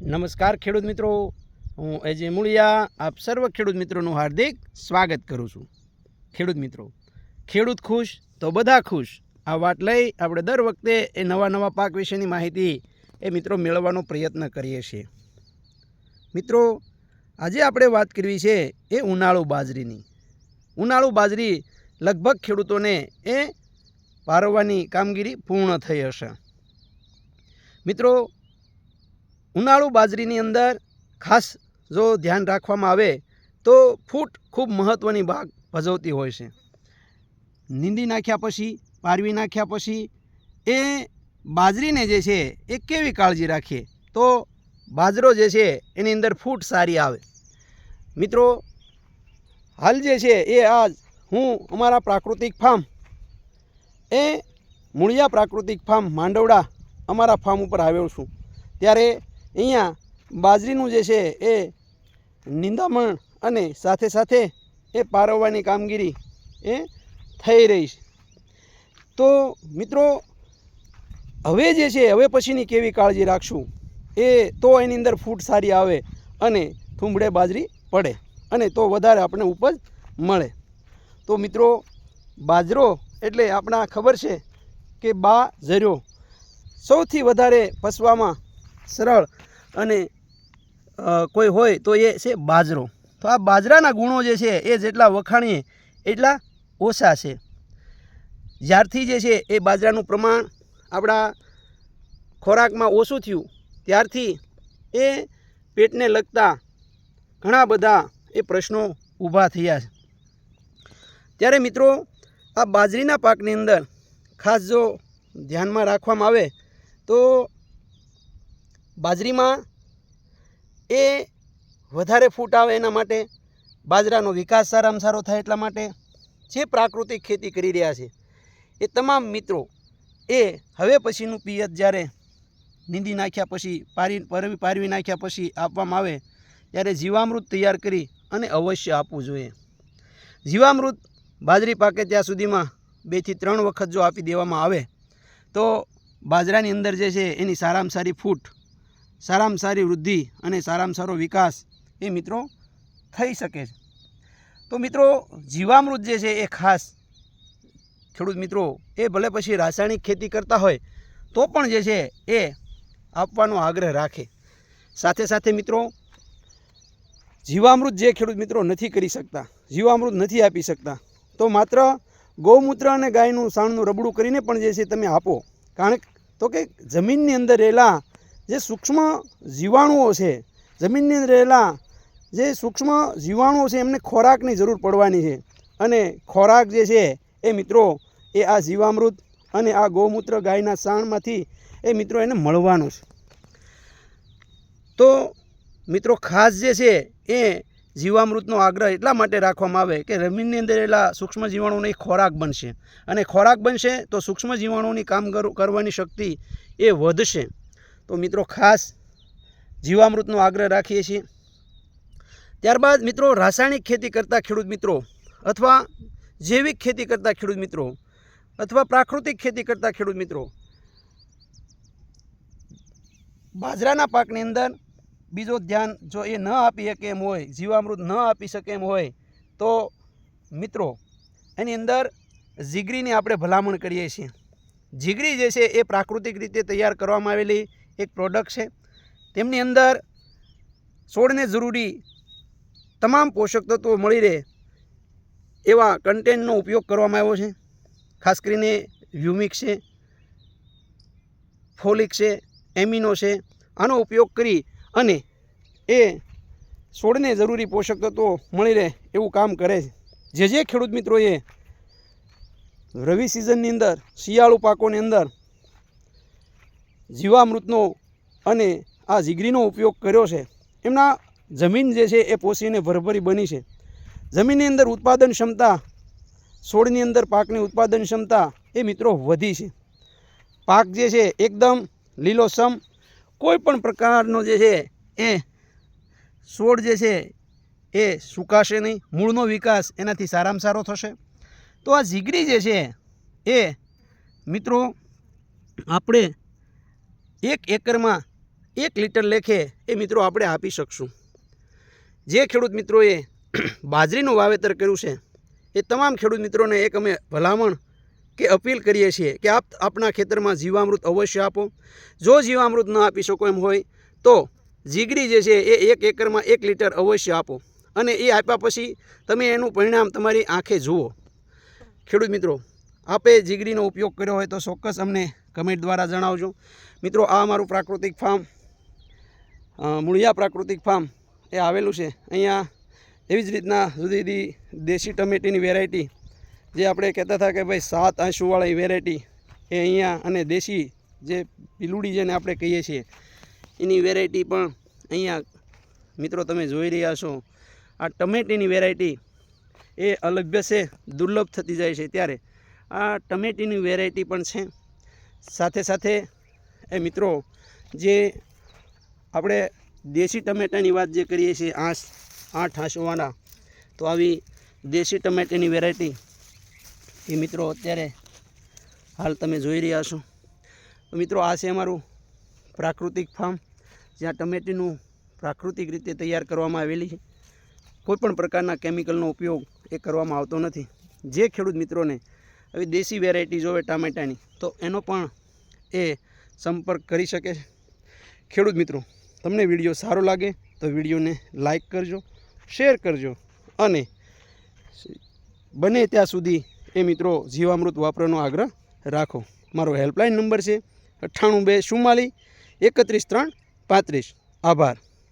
નમસ્કાર ખેડૂત મિત્રો. હું એજે મુળિયા, આપ સર્વ ખેડૂત મિત્રોનું હાર્દિક સ્વાગત કરું છું. ખેડૂત મિત્રો, ખેડૂત ખુશ તો બધા ખુશ. આ વાત લઈ આપણે દર વખતે એ નવા નવા પાક વિશેની માહિતી એ મિત્રો મેળવવાનો પ્રયત્ન કરીએ છીએ. મિત્રો, આજે આપણે વાત કરવી છે એ ઉનાળુ બાજરીની. ઉનાળુ બાજરી લગભગ ખેડૂતોને એ પારવવાની કામગીરી પૂર્ણ થઈ હશે. મિત્રો ઉનાળુ બાજરીની અંદર ખાસ જો ધ્યાન રાખવામાં આવે તો ફૂટ ખૂબ મહત્ત્વની ભાગ ભજવતી હોય છે. નીંદી નાખ્યા પછી, પારવી નાખ્યા પછી એ બાજરીને જે છે એ કેવી કાળજી રાખીએ તો બાજરો જે છે એની અંદર ફૂટ સારી આવે. મિત્રો, હાલ જે છે એ આજ હું અમારા પ્રાકૃતિક ફાર્મ એ મૂળિયા પ્રાકૃતિક ફાર્મ માંડવડા અમારા ફાર્મ ઉપર આવ્યો છું. ત્યારે અહીંયા બાજરીનું જે છે એ નિંદામણ અને સાથે સાથે એ પારવવાની કામગીરી એ થઈ રહી છે. તો મિત્રો, હવે જે છે, હવે પછીની કેવી કાળજી રાખશું? એ તો એની અંદર ફૂટ સારી આવે અને થુંબડે બાજરી પડે અને તો વધારે આપણને ઉપજ મળે. તો મિત્રો, બાજરો એટલે આપણા ખબર છે કે બા ઝર્યો સૌથી વધારે પસવામાં સરળ. અને કોઈ હોય તો એ છે બાજરો. તો આ બાજરાના ગુણો જે છે એ જેટલા વખાણીએ, એટલા ઓછા છે. જ્યારથી જે છે એ બાજરાનું પ્રમાણ આપણા ખોરાકમાં ઓછું થયું, ત્યારથી એ પેટને લગતા ઘણા બધા એ પ્રશ્નો ઊભા થયા છે. ત્યારે મિત્રો, આ બાજરીના પાકની અંદર ખાસ જો ધ્યાનમાં રાખવામાં આવે, તો બાજરીમાં એ વધારે ફૂટ આવે એના માટે બાજરાનો વિકાસ સારામાં સારો થાય એટલા માટે જે પ્રાકૃતિક ખેતી કરી રહ્યા છે એ તમામ મિત્રો એ હવે પછીનું પિયત જ્યારે નીંદી નાખ્યા પછી પારી પરવી પારવી નાખ્યા પછી આપવામાં આવે ત્યારે જીવામૃત તૈયાર કરી અને અવશ્ય આપવું જોઈએ. જીવામૃત બાજરી પાકે ત્યાં સુધીમાં બેથી ત્રણ વખત જો આપી દેવામાં આવે તો બાજરાની અંદર જે છે એની સારામાં સારી ફૂટ સારામાં સારી વૃદ્ધિ અને સારામાં સારો વિકાસ એ મિત્રો થઈ શકે છે. તો મિત્રો, જીવામૃત જે છે એ ખાસ ખેડૂત મિત્રો, એ ભલે પછી રાસાયણિક ખેતી કરતા હોય, તો પણ જે છે એ આપવાનો આગ્રહ રાખે. સાથે સાથે મિત્રો, જીવામૃત જે ખેડૂત મિત્રો નથી કરી શકતા, જીવામૃત નથી આપી શકતા, તો માત્ર ગૌમૂત્ર અને ગાયનું, સાણનું રબડું કરીને પણ જે છે તમે આપો. કારણ તો કે જમીનની અંદર રહેલા જે સૂક્ષ્મ જીવાણુઓ છે, જમીનની રહેલા જે સૂક્ષ્મ જીવાણુઓ છે, એમને ખોરાકની જરૂર પડવાની છે. અને ખોરાક જે છે, એ મિત્રો, એ આ જીવામૃત અને આ ગૌમૂત્ર ગાયના સાણમાંથી એ મિત્રો એને મળવાનું છે. તો મિત્રો, ખાસ જે છે, એ જીવામૃતનો આગ્રહ એટલા માટે રાખવામાં આવે કે જમીનની અંદર રહેલા સૂક્ષ્મ જીવાણુઓનો ખોરાક બનશે. અને ખોરાક બનશે તો સૂક્ષ્મ જીવાણુઓની કામ કર- કરવાની શક્તિ એ વધશે. તો મિત્રો ખાસ જીવામૃતનો આગ્રહ રાખીએ છીએ. ત્યારબાદ મિત્રો રાસાયણિક ખેતી કરતા ખેડૂત મિત્રો અથવા જૈવિક ખેતી કરતા ખેડૂત મિત્રો અથવા પ્રાકૃતિક ખેતી કરતા ખેડૂત મિત્રો બાજરાના પાકની અંદર બીજો ધ્યાન જો એ ન આપી શકે એમ હોય, જીવામૃત ન આપી શકે એમ હોય, તો મિત્રો એની અંદર જીગરીની આપણે ભલામણ કરીએ છીએ. જીગરી જે છે એ પ્રાકૃતિક રીતે તૈયાર કરવામાં આવેલી એક પ્રોડક્ટ છે. તેમની અંદર છોડને જરૂરી તમામ પોષક તત્વો મળી રહે એવા કન્ટેન્ટનો ઉપયોગ કરવામાં આવ્યો છે. ખાસ કરીને હ્યુમિક છે ફોલિક છે એમિનો છે. આનો ઉપયોગ કરી અને એ છોડને જરૂરી પોષક તત્વો મળી રહે એવું કામ કરે છે. જે જે ખેડૂત મિત્રોએ રવિ સિઝનની અંદર શિયાળુ પાકોની અંદર જીવામૃતનો અને આ જીગરીનો ઉપયોગ કર્યો છે. એમના જમીન જે છે એ પોષીને ભરભરી બની છે. જમીનની અંદર ઉત્પાદન ક્ષમતા, છોડની અંદર પાકની ઉત્પાદન ક્ષમતા એ મિત્રો વધી છે. પાક જે છે એકદમ લીલોસમ કોઈ પણ પ્રકારનો જે છે એ છોડ જે છે એ સુકાશે નહીં. મૂળનો વિકાસ એનાથી સારામાં સારો થશે. તો આ જીગરી જે છે એ મિત્રો, આપણે એક એકરમાં એક લીટર લેખે એ મિત્રો આપણે આપી શકશું. જે ખેડૂત મિત્રોએ બાજરીનું વાવેતર કર્યું છે, એ તમામ ખેડૂત મિત્રોને એક અમે ભલામણ કે અપીલ કરીએ છીએ કે આપ આપણા ખેતરમાં જીવામૃત અવશ્ય આપો. જો જીવામૃત ન આપી શકો એમ હોય, તો જીગડી જે છે એ એક એકરમાં એક લીટર અવશ્ય આપો અને એ આપ્યા પછી તમે એનું પરિણામ તમારી આંખે જુઓ. ખેડૂત મિત્રો, આપે જીગડીનો ઉપયોગ કર્યો હોય તો ચોક્કસ અમને કમેન્ટ દ્વારા જણાવજો. મિત્રો, આ અમારું પ્રાકૃતિક ફાર્મ મૂળિયા પ્રાકૃતિક ફાર્મ એ આવેલું છે. અહીંયા એવી જ રીતના જુદી જુદી દેશી ટમેટીની વેરાયટી જે આપણે કહેતા હતા કે ભાઈ સાત આંસુવાળી વેરાયટી એ અહીંયા અને દેશી જે પીલુડી જેને આપણે કહીએ છીએ, એની વેરાયટી પણ અહીંયા મિત્રો તમે જોઈ રહ્યા છો. આ ટમેટીની વેરાયટી એ અલભ્ય છે, દુર્લભ થતી જાય છે ત્યારે. આ ટમેટીની વેરાયટી પણ છે. સાથે સાથે, એ મિત્રો, જે આપણે દેશી ટમેટાની વાત જે કરીએ છીએ આઠ આઠ આંસવાના તો આવી દેશી ટમેટાની વેરાયટી એ મિત્રો અત્યારે હાલ તમે જોઈ રહ્યા છો. મિત્રો, આ છે અમારું પ્રાકૃતિક ફાર્મ જ્યાં ટમેટીનું પ્રાકૃતિક રીતે તૈયાર કરવામાં આવેલી છે. કોઈપણ પ્રકારના કેમિકલનો ઉપયોગ એ કરવામાં આવતો નથી. જે ખેડૂત મિત્રોને આવી દેશી વેરાયટી જોવે ટામેટાની. તો એનો પણ એ સંપર્ક કરી શકે છે. ખેડૂત મિત્રો, તમને વીડિયો સારો લાગે તો વિડીયોને લાઈક કરજો, શેર કરજો અને બને ત્યાં સુધી એ મિત્રો જીવામૃત વાપરવાનો આગ્રહ રાખો. મારો હેલ્પલાઇન નંબર છે અઠ્ઠાણું બે ચુમ્માલીસ એકત્રીસ ત્રણ પાંત્રીસ. આભાર.